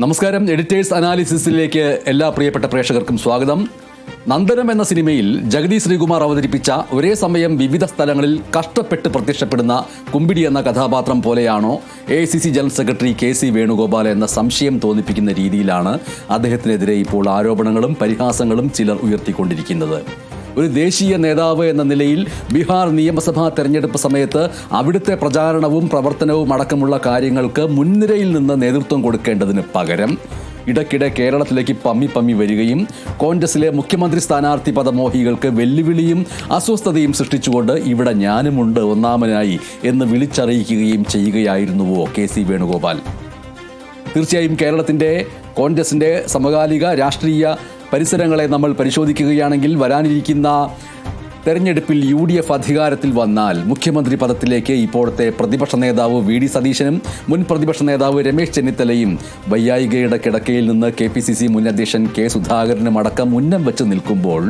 നമസ്കാരം. എഡിറ്റേഴ്സ് അനാലിസിസിലേക്ക് എല്ലാ പ്രിയപ്പെട്ട പ്രേക്ഷകർക്കും സ്വാഗതം. നന്ദനം എന്ന സിനിമയിൽ ജഗതി ശ്രീകുമാർ അവതരിപ്പിച്ച ഒരേ സമയം വിവിധ സ്ഥലങ്ങളിൽ കഷ്ടപ്പെട്ട് പ്രത്യക്ഷപ്പെടുന്ന കുമ്പിടി എന്ന കഥാപാത്രം പോലെയാണോ A C C general secretary K C Venugopal എന്ന സംശയം തോന്നിപ്പിക്കുന്ന രീതിയിലാണ് അദ്ദേഹത്തിനെതിരെ ഇപ്പോൾ ആരോപണങ്ങളും പരിഹാസങ്ങളും ചിലർ ഉയർത്തിക്കൊണ്ടിരിക്കുന്നത്. ഒരു ദേശീയ നേതാവ് എന്ന നിലയിൽ ബീഹാർ നിയമസഭാ തെരഞ്ഞെടുപ്പ് സമയത്ത് അവിടുത്തെ പ്രചാരണവും പ്രവർത്തനവും അടക്കമുള്ള കാര്യങ്ങൾക്ക് മുൻനിരയിൽ നിന്ന് നേതൃത്വം കൊടുക്കേണ്ടതിന് പകരം ഇടയ്ക്കിടെ കേരളത്തിലേക്ക് പമ്മി പമ്മി വരികയും കോൺഗ്രസിലെ മുഖ്യമന്ത്രി സ്ഥാനാർത്ഥി പദമോഹികൾക്ക് വെല്ലുവിളിയും അസ്വസ്ഥതയും സൃഷ്ടിച്ചുകൊണ്ട് ഇവിടെ ഞാനുമുണ്ട് ഒന്നാമനായി എന്ന് വിളിച്ചറിയിക്കുകയും ചെയ്യുകയായിരുന്നുവോ കെ സി വേണുഗോപാൽ? തീർച്ചയായും കേരളത്തിന്റെ കോൺഗ്രസിന്റെ സമകാലിക രാഷ്ട്രീയ പരിസരങ്ങളെ നമ്മൾ പരിശോധിക്കുകയാണെങ്കിൽ വരാനിരിക്കുന്ന തെരഞ്ഞെടുപ്പിൽ യു ഡി എഫ് അധികാരത്തിൽ വന്നാൽ മുഖ്യമന്ത്രി പദത്തിലേക്ക് ഇപ്പോഴത്തെ പ്രതിപക്ഷ നേതാവ് വി ഡി സതീശനും മുൻ പ്രതിപക്ഷ നേതാവ് രമേശ് ചെന്നിത്തലയും വയ്യായികയുടെ കിടക്കയിൽ നിന്ന് കെ പി സി സി മുൻ അധ്യക്ഷൻ കെ സുധാകരനും അടക്കം ഉന്നം വെച്ച് നിൽക്കുമ്പോൾ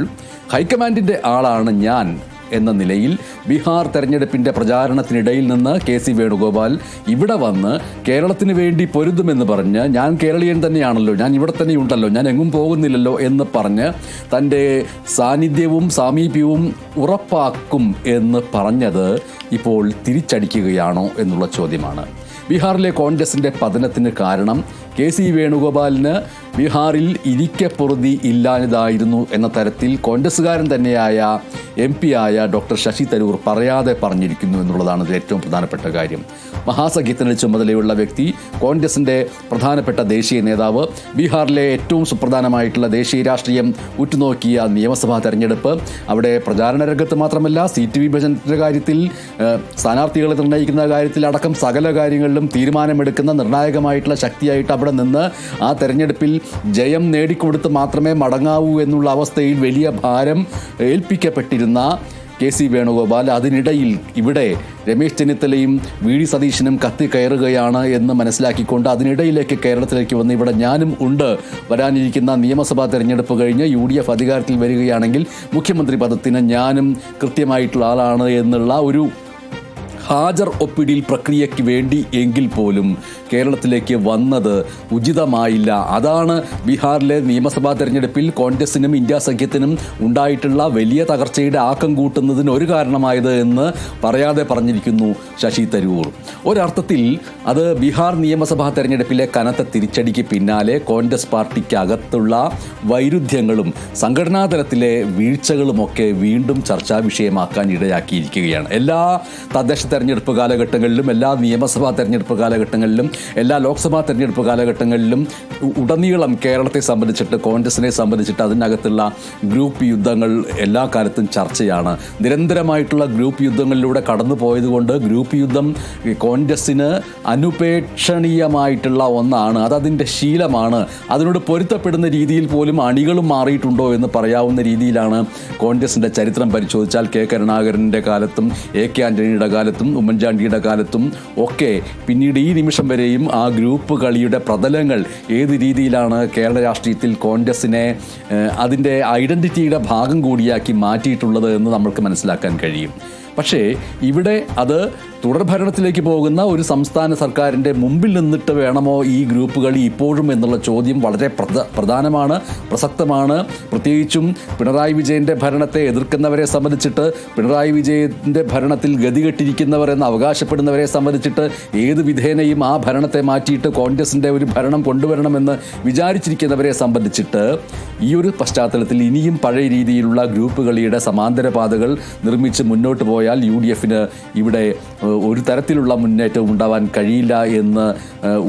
ഹൈക്കമാൻഡിന്റെ ആളാണ് ഞാൻ. എന്ന നിലയിൽ ബീഹാർ തെരഞ്ഞെടുപ്പിന്റെ പ്രചാരണത്തിനിടയിൽ നിന്ന് കെ സി വേണുഗോപാൽ ഇവിടെ വന്ന് കേരളത്തിന് വേണ്ടി പൊരുതുമെന്ന് പറഞ്ഞ് ഞാൻ കേരളീയൻ തന്നെയാണല്ലോ ഞാൻ ഇവിടെ തന്നെ ഉണ്ടല്ലോ ഞാൻ എങ്ങും പോകുന്നില്ലല്ലോ എന്ന് പറഞ്ഞ് തന്റെ സാന്നിധ്യവും സാമീപ്യവും ഉറപ്പാക്കും എന്ന് പറഞ്ഞത് ഇപ്പോൾ തിരിച്ചടിക്കുകയാണോ എന്നുള്ള ചോദ്യമാണ്. ബീഹാറിലെ കോൺഗ്രസിന്റെ പതനത്തിന് കാരണം കെ സി വേണുഗോപാലിന് ബീഹാറിൽ ഇരിക്കപ്പൊറുതി ഇല്ലാഞ്ഞതായിരുന്നു എന്ന തരത്തിൽ കോൺഗ്രസ്സുകാരൻ തന്നെയായ എം പി ആയ ഡോക്ടർ ശശി തരൂർ പറയാതെ പറഞ്ഞിരിക്കുന്നു എന്നുള്ളതാണ് ഏറ്റവും പ്രധാനപ്പെട്ട കാര്യം. മഹാസഖ്യത്തിന് ചുമതലയുള്ള വ്യക്തി കോൺഗ്രസിന്റെ പ്രധാനപ്പെട്ട ദേശീയ നേതാവ് ബീഹാറിലെ ഏറ്റവും സുപ്രധാനമായിട്ടുള്ള ദേശീയ രാഷ്ട്രീയം ഉറ്റുനോക്കിയ നിയമസഭാ തെരഞ്ഞെടുപ്പ്. അവിടെ പ്രചാരണ രംഗത്ത് മാത്രമല്ല സീറ്റ് വിഭജനത്തിന്റെ കാര്യത്തിൽ സ്ഥാനാർത്ഥികളെ നിർണയിക്കുന്ന കാര്യത്തിൽ അടക്കം സകല കാര്യങ്ങളിലും തീരുമാനമെടുക്കുന്ന നിർണായകമായിട്ടുള്ള ശക്തിയായിട്ട് അവിടെ നിന്ന് ആ തെരഞ്ഞെടുപ്പിൽ ജയം നേടിക്കൊടുത്ത് മാത്രമേ മടങ്ങാവൂ എന്നുള്ള അവസ്ഥയിൽ വലിയ ഭാരം ഏൽപ്പിക്കപ്പെട്ടിരുന്ന കെ സി വേണുഗോപാൽ അതിനിടയിൽ ഇവിടെ രമേശ് ചെന്നിത്തലയും വി ഡി സതീശനും കത്തി കയറുകയാണ് എന്ന് മനസ്സിലാക്കിക്കൊണ്ട് അതിനിടയിലേക്ക് കേരളത്തിലേക്ക് വന്ന് ഇവിടെ ഞാനും ഉണ്ട് വരാനിരിക്കുന്ന നിയമസഭാ തെരഞ്ഞെടുപ്പ് കഴിഞ്ഞ് യു ഡി എഫ് അധികാരത്തിൽ വരികയാണെങ്കിൽ മുഖ്യമന്ത്രി പദത്തിന് ഞാനും കൃത്യമായിട്ടുള്ള ആളാണ് എന്നുള്ള ഒരു ഹാജർ ഒപ്പിടിയിൽ പ്രക്രിയയ്ക്ക് വേണ്ടി എങ്കിൽ പോലും കേരളത്തിലേക്ക് വന്നത് ഉചിതമായില്ല. അതാണ് ബീഹാറിലെ നിയമസഭാ തെരഞ്ഞെടുപ്പിൽ കോൺഗ്രസിനും ഇന്ത്യ സഖ്യത്തിനും ഉണ്ടായിട്ടുള്ള വലിയ തകർച്ചയുടെ ആക്കം കൂട്ടുന്നതിന് ഒരു കാരണമായത് എന്ന് പറയാതെ പറഞ്ഞിരിക്കുന്നു ശശി തരൂർ. ഒരർത്ഥത്തിൽ അത് ബീഹാർ നിയമസഭാ തെരഞ്ഞെടുപ്പിലെ കനത്ത തിരിച്ചടിക്ക് പിന്നാലെ കോൺഗ്രസ് പാർട്ടിക്കകത്തുള്ള വൈരുദ്ധ്യങ്ങളും സംഘടനാ തലത്തിലെ വീഴ്ചകളുമൊക്കെ വീണ്ടും ചർച്ചാ വിഷയമാക്കാൻ ഇടയാക്കിയിരിക്കുകയാണ്. എല്ലാ തദ്ദേശ തെരഞ്ഞെടുപ്പ് കാലഘട്ടങ്ങളിലും എല്ലാ നിയമസഭാ തെരഞ്ഞെടുപ്പ് കാലഘട്ടങ്ങളിലും എല്ലാ ലോക്സഭാ തെരഞ്ഞെടുപ്പ് കാലഘട്ടങ്ങളിലും ഉടനീളം കേരളത്തെ സംബന്ധിച്ചിട്ട് കോൺഗ്രസിനെ സംബന്ധിച്ചിട്ട് അതിനകത്തുള്ള ഗ്രൂപ്പ് യുദ്ധങ്ങൾ എല്ലാ കാലത്തും ചർച്ചയാണ്. നിരന്തരമായിട്ടുള്ള ഗ്രൂപ്പ് യുദ്ധങ്ങളിലൂടെ കടന്നു പോയതുകൊണ്ട് ഗ്രൂപ്പ് യുദ്ധം കോൺഗ്രസ്സിന് അനുപേക്ഷണീയമായിട്ടുള്ള ഒന്നാണ്. അതതിന്റെ ശീലമാണ്. അതിനോട് പൊരുത്തപ്പെടുന്ന രീതിയിൽ പോലും അണികളും മാറിയിട്ടുണ്ടോ എന്ന് പറയാവുന്ന രീതിയിലാണ് കോൺഗ്രസിന്റെ ചരിത്രം പരിശോധിച്ചാൽ കെ കരുണാകരന്റെ കാലത്തും എ കെ ആന്റണിയുടെ കാലത്തും ഉമ്മൻചാണ്ടിയുടെ കാലത്തും ഒക്കെ പിന്നീട് ഈ നിമിഷം വരെയും ആ ഗ്രൂപ്പ് കളിയുടെ പ്രതലങ്ങൾ ഏത് രീതിയിലാണ് കേരള രാഷ്ട്രീയത്തിൽ കോൺഗ്രസിനെ അതിന്റെ ഐഡന്റിറ്റിയുടെ ഭാഗം കൂടിയാക്കി മാറ്റിയിട്ടുള്ളത് എന്ന് നമ്മൾക്ക് മനസ്സിലാക്കാൻ കഴിയും. പക്ഷേ ഇവിടെ അത് തുടർഭരണത്തിലേക്ക് പോകുന്ന ഒരു സംസ്ഥാന സർക്കാരിന്റെ മുമ്പിൽ നിന്നിട്ട് വേണമോ ഈ ഗ്രൂപ്പുകൾ ഇപ്പോഴും എന്നുള്ള ചോദ്യം വളരെ പ്രധ- പ്രധാനമാണ് പ്രസക്തമാണ്. പ്രത്യേകിച്ചും പിണറായി വിജയന്റെ ഭരണത്തെ എതിർക്കുന്നവരെ സംബന്ധിച്ചിട്ട് പിണറായി വിജയന്റെ ഭരണത്തിൽ ഗതികെട്ടിരിക്കുന്നവർ എന്ന് അവകാശപ്പെടുന്നവരെ സംബന്ധിച്ചിട്ട് ഏത് വിധേനയും ആ ഭരണത്തെ മാറ്റിയിട്ട് കോൺഗ്രസിന്റെ ഒരു ഭരണം കൊണ്ടുവരണമെന്ന് വിചാരിച്ചിരിക്കുന്നവരെ സംബന്ധിച്ചിട്ട് ഈ ഒരു പശ്ചാത്തലത്തിൽ ഇനിയും പഴയ രീതിയിലുള്ള ഗ്രൂപ്പ് കളിയുടെ സമാന്തര പാതകൾ നിർമ്മിച്ച് മുന്നോട്ട് പോയാൽ യു ഡി എഫിന് ഇവിടെ ഒരു തരത്തിലുള്ള മുന്നേറ്റവും ഉണ്ടാവാൻ കഴിയില്ല എന്ന്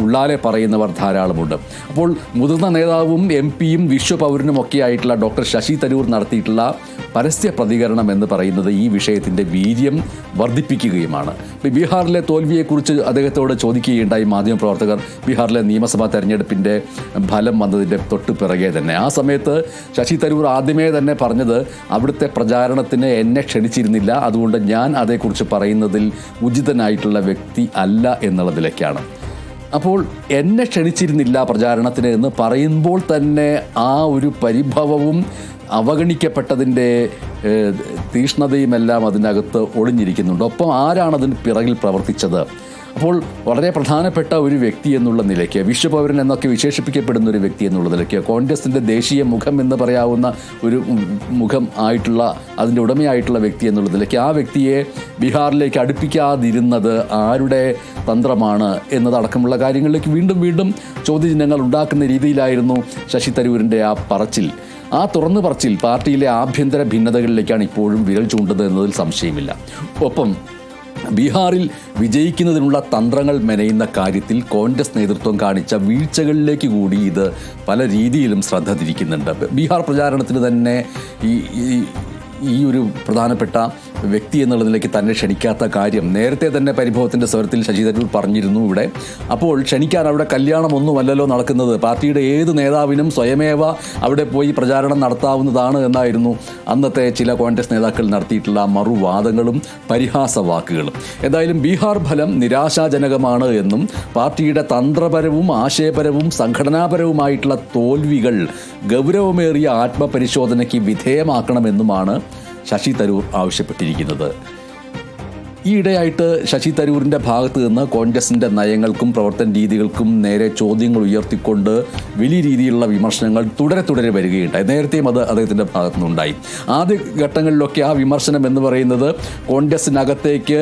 ഉള്ളാലെ പറയുന്നവർ ധാരാളമുണ്ട്. അപ്പോൾ മുതിർന്ന നേതാവും എം പിയും വിശ്വപൗരനും ഒക്കെ ആയിട്ടുള്ള ഡോക്ടർ ശശി തരൂർ നടത്തിയിട്ടുള്ള പരസ്യ പ്രതികരണം എന്ന് പറയുന്നത് ഈ വിഷയത്തിന്റെ വീര്യം വർദ്ധിപ്പിക്കുകയുമാണ്. ബീഹാറിലെ തോൽവിയെക്കുറിച്ച് അദ്ദേഹത്തോട് ചോദിക്കുകയുണ്ടായി മാധ്യമപ്രവർത്തകർ ബീഹാറിലെ നിയമസഭാ തെരഞ്ഞെടുപ്പിന്റെ ഫലം വന്നതിന്റെ തൊട്ട് പിറകെ തന്നെ. ആ സമയത്ത് ശശി തരൂർ ആദ്യമേ തന്നെ പറഞ്ഞത് അവിടുത്തെ പ്രചാരണത്തിന് എന്നെ ക്ഷണിച്ചിരുന്നില്ല. അതുകൊണ്ട് ഞാൻ അതേക്കുറിച്ച് പറയുന്നതിൽ ഉചിതനായിട്ടുള്ള വ്യക്തി അല്ല എന്നുള്ളതിലേക്കാണ്. അപ്പോൾ എന്നെ ക്ഷണിച്ചിരുന്നില്ല പ്രചാരണത്തിന് എന്ന് പറയുമ്പോൾ തന്നെ ആ ഒരു പരിഭവവും അവഗണിക്കപ്പെട്ടതിന്റെ തീഷ്ണതയുമെല്ലാം അതിനകത്ത് ഒളിഞ്ഞിരിക്കുന്നുണ്ട്. ഒപ്പം ആരാണ് അതിന് പിറകിൽ പ്രവർത്തിച്ചത്? അപ്പോൾ വളരെ പ്രധാനപ്പെട്ട ഒരു വ്യക്തി എന്നുള്ള നിലയ്ക്ക് വിശ്വപൗരൻ എന്നൊക്കെ വിശേഷിപ്പിക്കപ്പെടുന്ന ഒരു വ്യക്തി എന്നുള്ള നിലയ്ക്ക് കോൺഗ്രസിന്റെ ദേശീയ മുഖം എന്ന് പറയാവുന്ന ഒരു മുഖം ആയിട്ടുള്ള അതിന്റെ ഉടമയായിട്ടുള്ള വ്യക്തി എന്നുള്ള നിലയ്ക്ക് ആ വ്യക്തിയെ ബീഹാറിലേക്ക് അടുപ്പിക്കാതിരുന്നത് ആരുടെ തന്ത്രമാണ് എന്നതടക്കമുള്ള കാര്യങ്ങളിലേക്ക് വീണ്ടും വീണ്ടും ചോദ്യചിഹ്നങ്ങൾ ഉണ്ടാക്കുന്ന രീതിയിലായിരുന്നു ശശി തരൂരിന്റെ ആ പറച്ചിൽ. ആ തുറന്നു പറച്ചിൽ പാർട്ടിയിലെ ആഭ്യന്തര ഭിന്നതകളിലേക്കാണ് ഇപ്പോഴും വിരൽ ചൂണ്ടുന്നത് എന്നതിൽ സംശയമില്ല. ഒപ്പം ബീഹാറിൽ വിജയിക്കുന്നതിനുള്ള തന്ത്രങ്ങൾ മെനയുന്ന കാര്യത്തിൽ കോൺഗ്രസ് നേതൃത്വം കാണിച്ച വീഴ്ചകളിലേക്ക് കൂടി ഇത് പല രീതിയിലും ശ്രദ്ധ തിരിക്കുന്നുണ്ട്. ബീഹാർ പ്രചാരണത്തിന് തന്നെ ഈ ഈ- ഒരു പ്രധാനപ്പെട്ട വ്യക്തി എന്നുള്ള നിലയ്ക്ക് തന്നെ ക്ഷണിക്കാത്ത കാര്യം. നേരത്തെ തന്നെ പരിഭവത്തിന്റെ സ്വരത്തിൽ ശശി തരൂർ പറഞ്ഞിരുന്നു ഇവിടെ. അപ്പോൾ ക്ഷണിക്കാൻ അവിടെ കല്യാണമൊന്നുമല്ലല്ലോ നടക്കുന്നത്. പാർട്ടിയുടെ ഏത് നേതാവിനും സ്വയമേവ അവിടെ പോയി പ്രചാരണം നടത്താവുന്നതാണ് എന്നായിരുന്നു അന്നത്തെ ചില കോൺഗ്രസ് നേതാക്കൾ നടത്തിയിട്ടുള്ള മറുവാദങ്ങളും പരിഹാസ വാക്കുകളും എന്തായാലും ബീഹാർ ഫലം നിരാശാജനകമാണ് എന്നും പാർട്ടിയുടെ തന്ത്രപരവും ആശയപരവും സംഘടനാപരവുമായിട്ടുള്ള തോൽവികൾ ഗൗരവമേറിയ ആത്മപരിശോധനയ്ക്ക് വിധേയമാക്കണമെന്നുമാണ് ശശി തരൂർ ആവശ്യപ്പെട്ടിരിക്കുന്നത്. ഈയിടെയായിട്ട് ശശി തരൂരിന്റെ ഭാഗത്ത് നിന്ന് കോൺഗ്രസിന്റെ നയങ്ങൾക്കും പ്രവർത്തന രീതികൾക്കും നേരെ ചോദ്യങ്ങൾ ഉയർത്തിക്കൊണ്ട് വലിയ രീതിയിലുള്ള വിമർശനങ്ങൾ തുടരെ തുടരെ വരികയുണ്ടായി. നേരത്തെയും അത് അദ്ദേഹത്തിന്റെ ഭാഗത്തു നിന്നുണ്ടായി. ആദ്യ ഘട്ടങ്ങളിലൊക്കെ ആ വിമർശനം എന്ന് പറയുന്നത് കോൺഗ്രസിനകത്തേക്ക്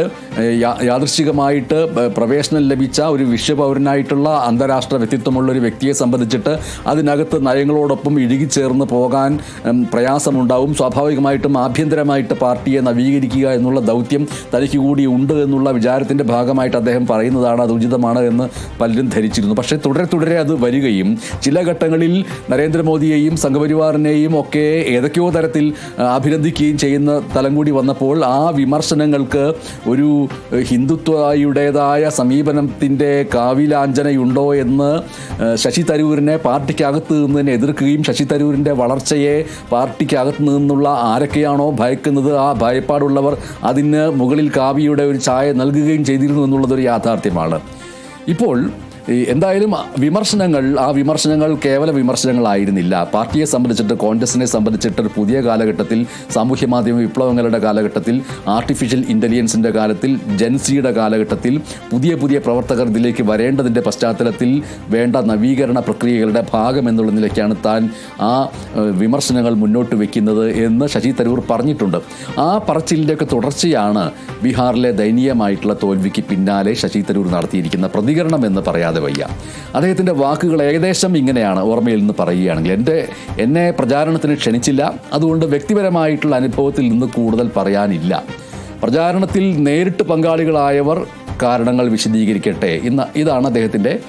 യാദൃശികമായിട്ട് പ്രവേശനം ലഭിച്ച ഒരു വിശ്വപൗരനായിട്ടുള്ള അന്താരാഷ്ട്ര വ്യക്തിത്വമുള്ള ഒരു വ്യക്തിയെ സംബന്ധിച്ചിട്ട് അതിനകത്ത് നയങ്ങളോടൊപ്പം ഇഴുകിച്ചേർന്ന് പോകാൻ പ്രയാസമുണ്ടാവും. സ്വാഭാവികമായിട്ടും ആഭ്യന്തരമായിട്ട് പാർട്ടിയെ നവീകരിക്കുക എന്നുള്ള ദൗത്യം തനിക്ക് കൂടി ഉണ്ട് എന്നുള്ള വിചാരത്തിന്റെ ഭാഗമായിട്ട് അദ്ദേഹം പറയുന്നതാണ് അത് ഉചിതമാണ് എന്ന് പലരും ധരിച്ചിരുന്നു. പക്ഷേ തുടരെ തുടരെ അത് വരികയും ചില ഘട്ടങ്ങളിൽ നരേന്ദ്രമോദിയെയും സംഘപരിവാറിനെയും ഒക്കെ ഏതൊക്കെയോ തരത്തിൽ അഭിനന്ദിക്കുകയും ചെയ്യുന്ന തലം കൂടി വന്നപ്പോൾ ആ വിമർശനങ്ങൾക്ക് ഒരു ഹിന്ദുത്വയുടേതായ സമീപനത്തിന്റെ കാവിലാഞ്ചനയുണ്ടോ എന്ന് ശശി തരൂരിനെ പാർട്ടിക്കകത്ത് നിന്ന് തന്നെ എതിർക്കുകയും ശശി തരൂരിന്റെ വളർച്ചയെ പാർട്ടിക്കകത്ത് നിന്നുള്ള ആരൊക്കെയാണോ ഭയക്കുന്നത് ആ ഭയപ്പാടുള്ളവർ അതിന് മുകളിൽ കാവിയുടെ ഒരു ചായ നൽകുകയും ചെയ്തിരുന്നു എന്നുള്ളതൊരു യാഥാർത്ഥ്യമാണ്. ഇപ്പോൾ എന്തായാലും വിമർശനങ്ങൾ ആ വിമർശനങ്ങൾ കേവല വിമർശനങ്ങളായിരുന്നില്ല. പാർട്ടിയെ സംബന്ധിച്ചിട്ട് കോൺഗ്രസിനെ സംബന്ധിച്ചിട്ട് ഒരു പുതിയ കാലഘട്ടത്തിൽ സാമൂഹ്യ മാധ്യമ വിപ്ലവങ്ങളുടെ കാലഘട്ടത്തിൽ ആർട്ടിഫിഷ്യൽ ഇന്റലിജൻസിന്റെ കാലത്തിൽ ജൻസിയുടെ കാലഘട്ടത്തിൽ പുതിയ പുതിയ പ്രവർത്തകർ ഇതിലേക്ക് വരേണ്ടതിന്റെ പശ്ചാത്തലത്തിൽ വേണ്ട നവീകരണ പ്രക്രിയകളുടെ ഭാഗം എന്നുള്ള നിലയ്ക്കാണ് താൻ ആ വിമർശനങ്ങൾ മുന്നോട്ട് വയ്ക്കുന്നത് എന്ന് ശശി തരൂർ പറഞ്ഞിട്ടുണ്ട്. ആ പറച്ചിലിന്റെയൊക്കെ തുടർച്ചയാണ് ബീഹാറിലെ ദയനീയമായിട്ടുള്ള തോൽവിക്ക് പിന്നാലെ ശശി തരൂർ നടത്തിയിരിക്കുന്ന പ്രതികരണം എന്ന് പറയാതെ വയ്യ. അദ്ദേഹത്തിന്റെ വാക്കുകൾ ഏകദേശം ഇങ്ങനെയാണ് ഓർമ്മയിൽ നിന്ന് പറയുകയാണെങ്കിൽ എന്റെ എന്നെ പ്രചാരണത്തിന് ക്ഷണിച്ചില്ല. അതുകൊണ്ട് വ്യക്തിപരമായിട്ടുള്ള അനുഭവത്തിൽ നിന്ന് കൂടുതൽ പറയാനില്ല. പ്രചാരണത്തിൽ നേരിട്ട് പങ്കാളികളായവർ കാരണങ്ങൾ വിശദീകരിക്കട്ടെ. ഇന്ന് ഇതാണ് അദ്ദേഹത്തിന്റെ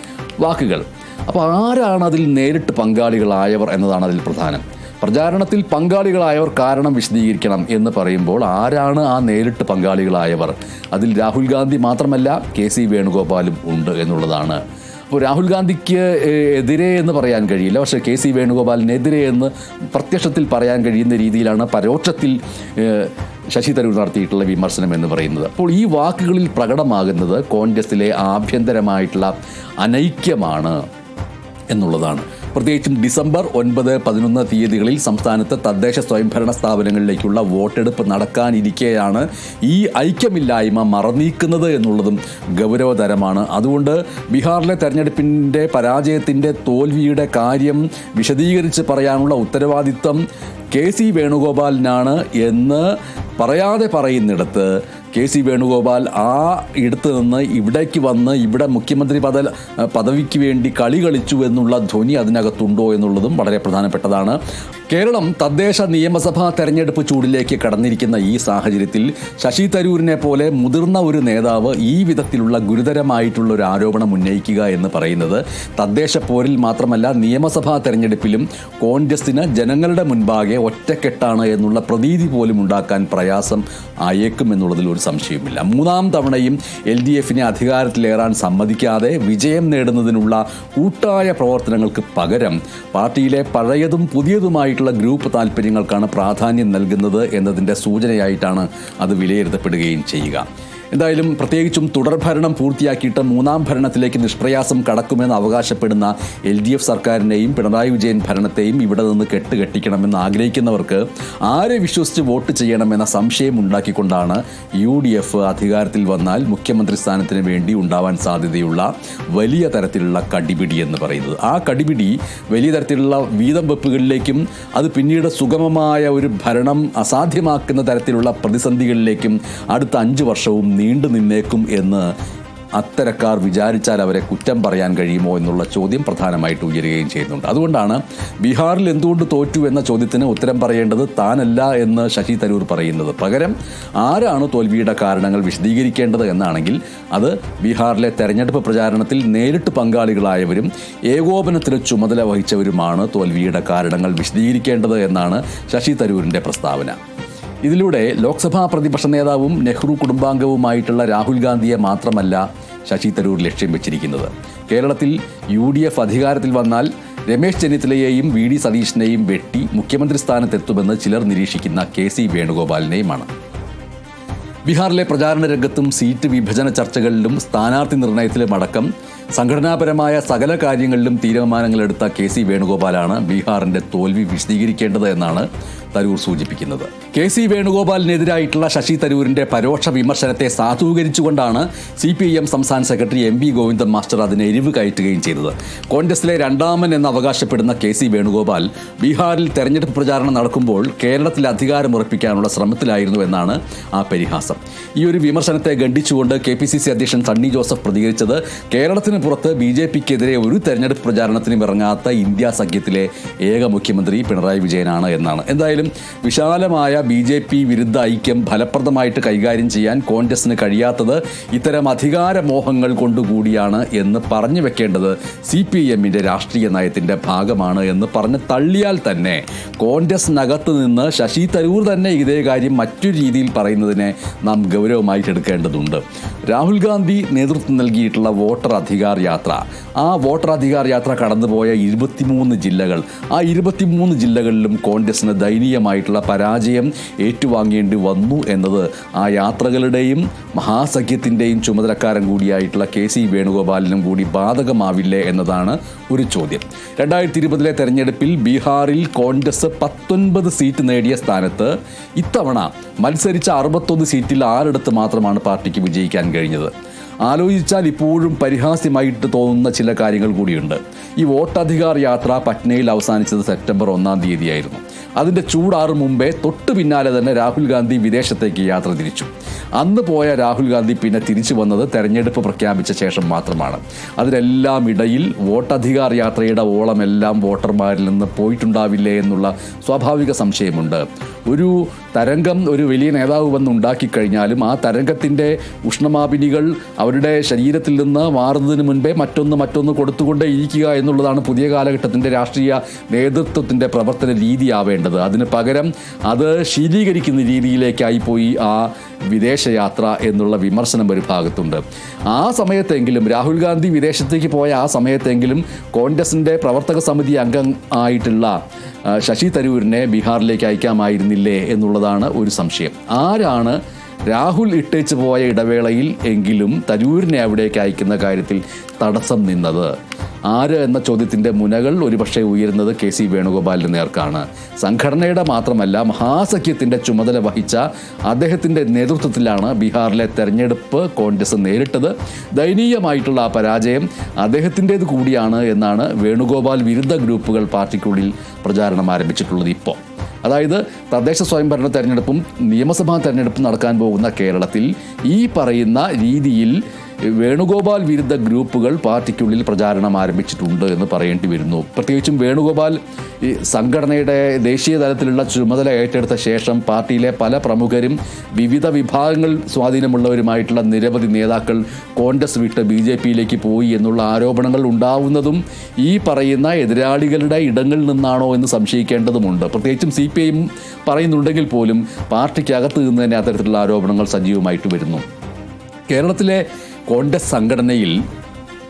വാക്കുകൾ. അപ്പോൾ ആരാണ് അതിൽ നേരിട്ട് പങ്കാളികളായവർ എന്നതാണ് അതിൽ പ്രധാനം. പ്രചാരണത്തിൽ പങ്കാളികളായവർ കാരണം വിശദീകരിക്കണം എന്ന് പറയുമ്പോൾ ആരാണ് ആ നേരിട്ട് പങ്കാളികളായവർ? അതിൽ രാഹുൽ ഗാന്ധി മാത്രമല്ല കെ സി വേണുഗോപാലും ഉണ്ട് എന്നുള്ളതാണ്. അപ്പോൾ രാഹുൽ ഗാന്ധിക്ക് എതിരെ എന്ന് പറയാൻ കഴിയില്ല. പക്ഷേ കെ സി വേണുഗോപാലിനെതിരെ എന്ന് പ്രത്യക്ഷത്തിൽ പറയാൻ കഴിയുന്ന രീതിയിലാണ് പരോക്ഷത്തിൽ ശശി തരൂർ നടത്തിയിട്ടുള്ള വിമർശനം എന്ന് പറയുന്നത്. അപ്പോൾ ഈ വാക്കുകളിൽ പ്രകടമാകുന്നത് കോൺഗ്രസിലെ ആഭ്യന്തരമായിട്ടുള്ള അനൈക്യമാണ് എന്നുള്ളതാണ്. പ്രത്യേകിച്ചും ഡിസംബർ ഒൻപത് പതിനൊന്ന് തീയതികളിൽ സംസ്ഥാനത്ത് തദ്ദേശ സ്വയംഭരണ സ്ഥാപനങ്ങളിലേക്കുള്ള വോട്ടെടുപ്പ് നടക്കാനിരിക്കെയാണ് ഈ ഐക്യമില്ലായ്മ മറന്നീക്കുന്നത് എന്നുള്ളതും ഗൗരവതരമാണ്. അതുകൊണ്ട് ബീഹാറിലെ തെരഞ്ഞെടുപ്പിന്റെ പരാജയത്തിന്റെ തോൽവിയുടെ കാര്യം വിശദീകരിച്ച് പറയാനുള്ള ഉത്തരവാദിത്തം കെ സി വേണുഗോപാലിനാണ് എന്ന് പറയാതെ പറയുന്നിടത്ത് കെ സി വേണുഗോപാൽ ആ ഇടത്ത് നിന്ന് ഇവിടേക്ക് വന്ന് ഇവിടെ മുഖ്യമന്ത്രി പദ പദവിക്ക് വേണ്ടി കളി കളിച്ചു എന്നുള്ള ധ്വനി അതിനകത്തുണ്ടോ എന്നുള്ളതും വളരെ പ്രധാനപ്പെട്ടതാണ്. കേരളം തദ്ദേശ നിയമസഭാ തെരഞ്ഞെടുപ്പ് ചൂടിലേക്ക് കടന്നിരിക്കുന്ന ഈ സാഹചര്യത്തിൽ ശശി തരൂരിനെ പോലെ മുതിർന്ന ഒരു നേതാവ് ഈ വിധത്തിലുള്ള ഗുരുതരമായിട്ടുള്ള ഒരു ആരോപണം ഉന്നയിക്കുക എന്ന് പറയുന്നത് തദ്ദേശ പോരിൽ മാത്രമല്ല നിയമസഭാ തെരഞ്ഞെടുപ്പിലും കോൺഗ്രസിന് ജനങ്ങളുടെ മുൻപാകെ ഒറ്റക്കെട്ടാണ് എന്നുള്ള പ്രതീതി പോലും ഉണ്ടാക്കാൻ പ്രയാസം ആയേക്കും എന്നുള്ളതിൽ ഒരു സംശയവുമില്ല. മൂന്നാം തവണയും എൽ ഡി എഫിനെ അധികാരത്തിലേറാൻ സമ്മതിക്കാതെ വിജയം നേടുന്നതിനുള്ള കൂട്ടായ പ്രവർത്തനങ്ങൾക്ക് പകരം പാർട്ടിയിലെ പഴയതും പുതിയതുമായിട്ടുള്ള ഗ്രൂപ്പ് താല്പര്യങ്ങൾക്കാണ് പ്രാധാന്യം നൽകുന്നത് എന്നതിന്റെ സൂചനയായിട്ടാണ് അത് വിലയിരുത്തപ്പെടുകയും ചെയ്യുക. എന്തായാലും പ്രത്യേകിച്ചും തുടർഭരണം പൂർത്തിയാക്കിയിട്ട് മൂന്നാം ഭരണത്തിലേക്ക് നിഷ്പ്രയാസം കടക്കുമെന്ന് അവകാശപ്പെടുന്ന എൽ ഡി എഫ് സർക്കാരിനെയും പിണറായി വിജയൻ ഭരണത്തെയും ഇവിടെ നിന്ന് കെട്ടുകെട്ടിക്കണമെന്ന് ആഗ്രഹിക്കുന്നവർക്ക് ആരെ വിശ്വസിച്ച് വോട്ട് ചെയ്യണമെന്ന സംശയം ഉണ്ടാക്കിക്കൊണ്ടാണ് യു ഡി എഫ് അധികാരത്തിൽ വന്നാൽ മുഖ്യമന്ത്രി സ്ഥാനത്തിന് വേണ്ടി ഉണ്ടാവാൻ സാധ്യതയുള്ള വലിയ തരത്തിലുള്ള കടിപിടി എന്ന് പറയുന്നത്. ആ കടിപിടി വലിയ തരത്തിലുള്ള വീതം വെപ്പുകളിലേക്കും അത് പിന്നീട് സുഗമമായ ഒരു ഭരണം അസാധ്യമാക്കുന്ന തരത്തിലുള്ള പ്രതിസന്ധികളിലേക്കും അടുത്ത അഞ്ച് വർഷവും നീണ്ടു നിന്നേക്കും എന്ന് അത്തരക്കാർ വിചാരിച്ചാൽ അവരെ കുറ്റം പറയാൻ കഴിയുമോ എന്നുള്ള ചോദ്യം പ്രധാനമായിട്ട് ഉയരുകയും ചെയ്യുന്നുണ്ട്. അതുകൊണ്ടാണ് ബീഹാറിൽ എന്തുകൊണ്ട് തോറ്റു എന്ന ചോദ്യത്തിന് ഉത്തരം പറയേണ്ടത് താനല്ല എന്ന് ശശി തരൂർ പറയുന്നത്. പകരം ആരാണ് തോൽവിയുടെ കാരണങ്ങൾ വിശദീകരിക്കേണ്ടത് എന്നാണെങ്കിൽ അത് ബീഹാറിലെ തെരഞ്ഞെടുപ്പ് പ്രചാരണത്തിൽ നേരിട്ട് പങ്കാളികളായവരും ഏകോപനത്തിന് ചുമതല വഹിച്ചവരുമാണ് തോൽവിയുടെ കാരണങ്ങൾ വിശദീകരിക്കേണ്ടത് എന്നാണ് ശശി തരൂരിന്റെ പ്രസ്താവന. ഇതിലൂടെ ലോക്സഭാ പ്രതിപക്ഷ നേതാവും നെഹ്റു കുടുംബാംഗവുമായിട്ടുള്ള രാഹുൽ ഗാന്ധിയെ മാത്രമല്ല ശശി തരൂർ ലക്ഷ്യം വെച്ചിരിക്കുന്നത്. കേരളത്തിൽ യു ഡി എഫ് അധികാരത്തിൽ വന്നാൽ രമേശ് ചെന്നിത്തലയെയും വി ഡി സതീഷിനെയും വെട്ടി മുഖ്യമന്ത്രി സ്ഥാനത്തെത്തുമെന്ന് ചിലർ നിരീക്ഷിക്കുന്ന കെ സി വേണുഗോപാലിനെയുമാണ്. ബീഹാറിലെ പ്രചാരണ രംഗത്തും സീറ്റ് വിഭജന ചർച്ചകളിലും സ്ഥാനാർത്ഥി നിർണയത്തിലും അടക്കം സംഘടനാപരമായ സകല കാര്യങ്ങളിലും തീരുമാനങ്ങളെടുത്ത കെ സി വേണുഗോപാലാണ് ബീഹാറിന്റെ തോൽവി വിശദീകരിക്കേണ്ടത് എന്നാണ് തരൂർ സൂചിപ്പിക്കുന്നത്. കെ സി വേണുഗോപാലിനെതിരായിട്ടുള്ള ശശി തരൂരിന്റെ പരോക്ഷ വിമർശനത്തെ സാധൂകരിച്ചുകൊണ്ടാണ് സി പി എം സംസ്ഥാന സെക്രട്ടറി എം വി ഗോവിന്ദൻ മാസ്റ്റർ അതിനെ എരിവ് കയറ്റുകയും ചെയ്തത്. കോൺഗ്രസിലെ രണ്ടാമൻ എന്ന് അവകാശപ്പെടുന്ന കെ സി വേണുഗോപാൽ ബീഹാറിൽ തെരഞ്ഞെടുപ്പ് പ്രചാരണം നടക്കുമ്പോൾ കേരളത്തിൽ അധികാരമുറപ്പിക്കാനുള്ള ശ്രമത്തിലായിരുന്നു എന്നാണ് ആ പരിഹാസം. ഈ ഒരു വിമർശനത്തെ ഖണ്ഡിച്ചുകൊണ്ട് കെ പി സി സി അധ്യക്ഷൻ സണ്ണി ജോസഫ് പ്രതികരിച്ചത് കേരളത്തിന് പുറത്ത് ബി ജെ പിക്കെതിരെ ഒരു തെരഞ്ഞെടുപ്പ് പ്രചാരണത്തിനും ഇറങ്ങാത്ത ഇന്ത്യ സഖ്യത്തിലെ ഏക മുഖ്യമന്ത്രി പിണറായി വിജയനാണ് എന്നാണ്. എന്തായാലും വിശാലമായ ബി ജെ പി വിരുദ്ധ ഐക്യം ഫലപ്രദമായിട്ട് കൈകാര്യം ചെയ്യാൻ കോൺഗ്രസിന് കഴിയാത്തത് ഇത്തരം അധികാരമോഹങ്ങൾ കൊണ്ടുകൂടിയാണ് എന്ന് പറഞ്ഞു വെക്കേണ്ടത് സി പി എമ്മിന്റെ രാഷ്ട്രീയ നയത്തിന്റെ ഭാഗമാണ് എന്ന് പറഞ്ഞ് തള്ളിയാൽ തന്നെ കോൺഗ്രസിനകത്ത് നിന്ന് ശശി തരൂർ തന്നെ ഇതേ കാര്യം മറ്റൊരു രീതിയിൽ പറയുന്നതിനെ നാം ഗൗരവമായിട്ട് എടുക്കേണ്ടതുണ്ട് രാഹുൽ ഗാന്ധി നേതൃത്വം നൽകിയിട്ടുള്ള വോട്ടർ അധികാർ യാത്ര ആ വോട്ടർ അധികാർ യാത്ര കടന്നുപോയ ഇരുപത്തിമൂന്ന് ജില്ലകൾ. ആ ഇരുപത്തിമൂന്ന് ജില്ലകളിലും കോൺഗ്രസിന് ദയനീയമായിട്ടുള്ള പരാജയം ഏറ്റുവാങ്ങേണ്ടി വന്നു എന്നത് ആ യാത്രകളുടെയും മഹാസഖ്യത്തിന്റെയും ചുമതലക്കാരൻ കൂടിയായിട്ടുള്ള കെ സി വേണുഗോപാലിനും കൂടി ബാധകമാവില്ലേ എന്നതാണ് ഒരു ചോദ്യം. രണ്ടായിരത്തി ഇരുപതിലെ തെരഞ്ഞെടുപ്പിൽ ബീഹാറിൽ കോൺഗ്രസ് പത്തൊൻപത് സീറ്റ് നേടിയ സ്ഥാനത്ത് ഇത്തവണ മത്സരിച്ച അറുപത്തൊന്ന് സീറ്റിൽ ആറിടത്ത് മാത്രമാണ് പാർട്ടിക്ക് വിജയിക്കാൻ കഴിഞ്ഞത്. ആലോചിച്ചാൽ ഇപ്പോഴും പരിഹാസ്യമായിട്ട് തോന്നുന്ന ചില കാര്യങ്ങൾ കൂടിയുണ്ട്. ഈ വോട്ടധികാർ യാത്ര പട്നയിൽ അവസാനിച്ചത് സെപ്റ്റംബർ ഒന്നാം തീയതിയായിരുന്നു. അതിന്റെ ചൂടാറും മുമ്പേ തൊട്ടു പിന്നാലെ തന്നെ രാഹുൽ ഗാന്ധി വിദേശത്തേക്ക് യാത്ര തിരിച്ചു. അന്ന് പോയ രാഹുൽ ഗാന്ധി പിന്നെ തിരിച്ചു വന്നത് തെരഞ്ഞെടുപ്പ് പ്രഖ്യാപിച്ച ശേഷം മാത്രമാണ്. അതിനെല്ലാം ഇടയിൽ വോട്ടധികാർ യാത്രയുടെ ഓളമെല്ലാം വോട്ടർമാരിൽ നിന്ന് പോയിട്ടുണ്ടാവില്ലേ എന്നുള്ള സ്വാഭാവിക സംശയമുണ്ട്. ഒരു തരംഗം ഒരു വലിയ നേതാവ് വന്ന് ഉണ്ടാക്കിക്കഴിഞ്ഞാലും ആ തരംഗത്തിന്റെ ഉഷ്ണമാപിനികൾ അവരുടെ ശരീരത്തിൽ നിന്ന് മാറുന്നതിന് മുൻപേ മറ്റൊന്ന് മറ്റൊന്ന് കൊടുത്തുകൊണ്ടേ ഇരിക്കുക എന്നുള്ളതാണ് പുതിയ കാലഘട്ടത്തിന്റെ രാഷ്ട്രീയ നേതൃത്വത്തിന്റെ പ്രവർത്തന രീതിയാവേണ്ടത്. അതിന് പകരം അത് ശീലീകരിക്കുന്ന രീതിയിലേക്കായി പോയി ആ വിദേശയാത്ര എന്നുള്ള വിമർശനം ഒരു ഭാഗത്തുണ്ട്. ആ സമയത്തെങ്കിലും രാഹുൽ ഗാന്ധി വിദേശത്തേക്ക് പോയ ആ സമയത്തെങ്കിലും കോൺഗ്രസിന്റെ പ്രവർത്തക സമിതി അംഗം ആയിട്ടുള്ള ശശി തരൂരിനെ ബീഹാറിലേക്ക് അയക്കാമായിരുന്നില്ലേ എന്നുള്ളതാണ് ഒരു സംശയം. ആരാണ് രാഹുൽ ഇട്ടേച്ച് പോയ ഇടവേളയിൽ എങ്കിലും തരൂരിനെ അവിടേക്ക് അയക്കുന്ന കാര്യത്തിൽ തടസ്സം നിന്നത്? ആര് എന്ന ചോദ്യത്തിന്റെ മുനകൾ ഒരുപക്ഷെ ഉയരുന്നത് കെ സി വേണുഗോപാലിന് നേർക്കാണ്. സംഘടനയുടെ മാത്രമല്ല മഹാസഖ്യത്തിന്റെ ചുമതല വഹിച്ച അദ്ദേഹത്തിന്റെ നേതൃത്വത്തിലാണ് ബീഹാറിലെ തെരഞ്ഞെടുപ്പ് കോൺഗ്രസ് നേരിട്ടത്. ദയനീയമായിട്ടുള്ള ആ പരാജയം അദ്ദേഹത്തിന്റേത് കൂടിയാണ് എന്നാണ് വേണുഗോപാൽ വിരുദ്ധ ഗ്രൂപ്പുകൾ പാർട്ടിക്കുള്ളിൽ പ്രചാരണം ആരംഭിച്ചിട്ടുള്ളത് ഇപ്പോൾ. അതായത് തദ്ദേശ സ്വയംഭരണ തെരഞ്ഞെടുപ്പും നിയമസഭാ തെരഞ്ഞെടുപ്പും നടക്കാൻ പോകുന്ന കേരളത്തിൽ ഈ പറയുന്ന രീതിയിൽ വേണുഗോപാൽ വിരുദ്ധ ഗ്രൂപ്പുകൾ പാർട്ടിക്കുള്ളിൽ പ്രചാരണം ആരംഭിച്ചിട്ടുണ്ട് എന്ന് പറയേണ്ടി വരുന്നു. പ്രത്യേകിച്ചും വേണുഗോപാൽ ഈ സംഘടനയുടെ ദേശീയ തലത്തിലുള്ള ചുമതല ഏറ്റെടുത്ത ശേഷം പാർട്ടിയിലെ പല പ്രമുഖരും വിവിധ വിഭാഗങ്ങൾ സ്വാധീനമുള്ളവരുമായിട്ടുള്ള നിരവധി നേതാക്കൾ കോൺഗ്രസ് വിട്ട് ബി ജെ പിയിലേക്ക് പോയി എന്നുള്ള ആരോപണങ്ങൾ ഉണ്ടാവുന്നതും ഈ പറയുന്ന എതിരാളികളുടെ ഇടങ്ങളിൽ നിന്നാണോ എന്ന് സംശയിക്കേണ്ടതുമുണ്ട്. പ്രത്യേകിച്ചും സി പി ഐ പറയുന്നുണ്ടെങ്കിൽ പോലും പാർട്ടിക്കകത്ത് നിന്ന് തന്നെ അത്തരത്തിലുള്ള ആരോപണങ്ങൾ സജീവമായിട്ട് വരുന്നു. കേരളത്തിലെ കോൺഗ്രസ് സംഘടനയിൽ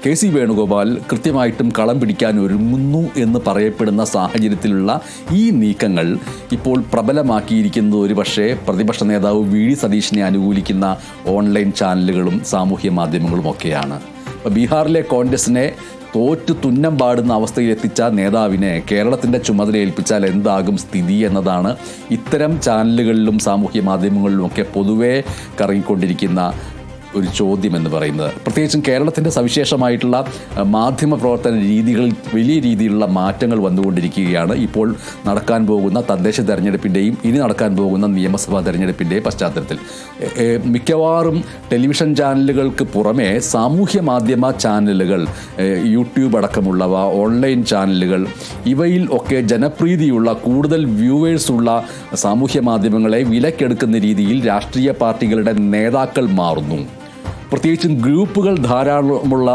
കെ സി വേണുഗോപാൽ കൃത്യമായിട്ടും കളം പിടിക്കാൻ ഒരുങ്ങുന്നു എന്ന് പറയപ്പെടുന്ന സാഹചര്യത്തിലുള്ള ഈ നീക്കങ്ങൾ ഇപ്പോൾ പ്രബലമാക്കിയിരിക്കുന്നത് ഒരുപക്ഷെ പ്രതിപക്ഷ നേതാവ് വി ഡി സതീഷിനെ അനുകൂലിക്കുന്ന ഓൺലൈൻ ചാനലുകളും സാമൂഹ്യ മാധ്യമങ്ങളും ഒക്കെയാണ്. ബീഹാറിലെ കോൺഗ്രസിനെ തോറ്റു തുന്നം പാടുന്ന അവസ്ഥയിലെത്തിച്ച നേതാവിനെ കേരളത്തിന്റെ ചുമതല ഏൽപ്പിച്ചാൽ എന്താകും സ്ഥിതി എന്നതാണ് ഇത്തരം ചാനലുകളിലും സാമൂഹ്യ മാധ്യമങ്ങളിലും ഒക്കെ പൊതുവേ കറങ്ങിക്കൊണ്ടിരിക്കുന്ന ഒരു ചോദ്യം എന്ന് പറയുന്നത്. പ്രത്യേകിച്ചും കേരളത്തിന്റെ സവിശേഷമായിട്ടുള്ള മാധ്യമ പ്രവർത്തന രീതികളിൽ വലിയ രീതിയിലുള്ള മാറ്റങ്ങൾ വന്നുകൊണ്ടിരിക്കുകയാണ്. ഇപ്പോൾ നടക്കാൻ പോകുന്ന തദ്ദേശ തെരഞ്ഞെടുപ്പിന്റെയും ഇനി നടക്കാൻ പോകുന്ന നിയമസഭാ തെരഞ്ഞെടുപ്പിന്റെയും പശ്ചാത്തലത്തിൽ. മിക്കവാറും ടെലിവിഷൻ ചാനലുകൾക്ക് പുറമെ സാമൂഹ്യ മാധ്യമ ചാനലുകൾ യൂട്യൂബ് അടക്കമുള്ളവ ഓൺലൈൻ ചാനലുകൾ ഇവയിൽ ഒക്കെ ജനപ്രീതിയുള്ള കൂടുതൽ വ്യൂവേഴ്സ് ഉള്ള സാമൂഹ്യ മാധ്യമങ്ങളെ വിലക്കെടുക്കുന്ന രീതിയിൽ രാഷ്ട്രീയ പാർട്ടികളുടെ നേതാക്കൾ മാറുന്നു. പ്രത്യേകിച്ചും ഗ്രൂപ്പുകൾ ധാരാളമുള്ള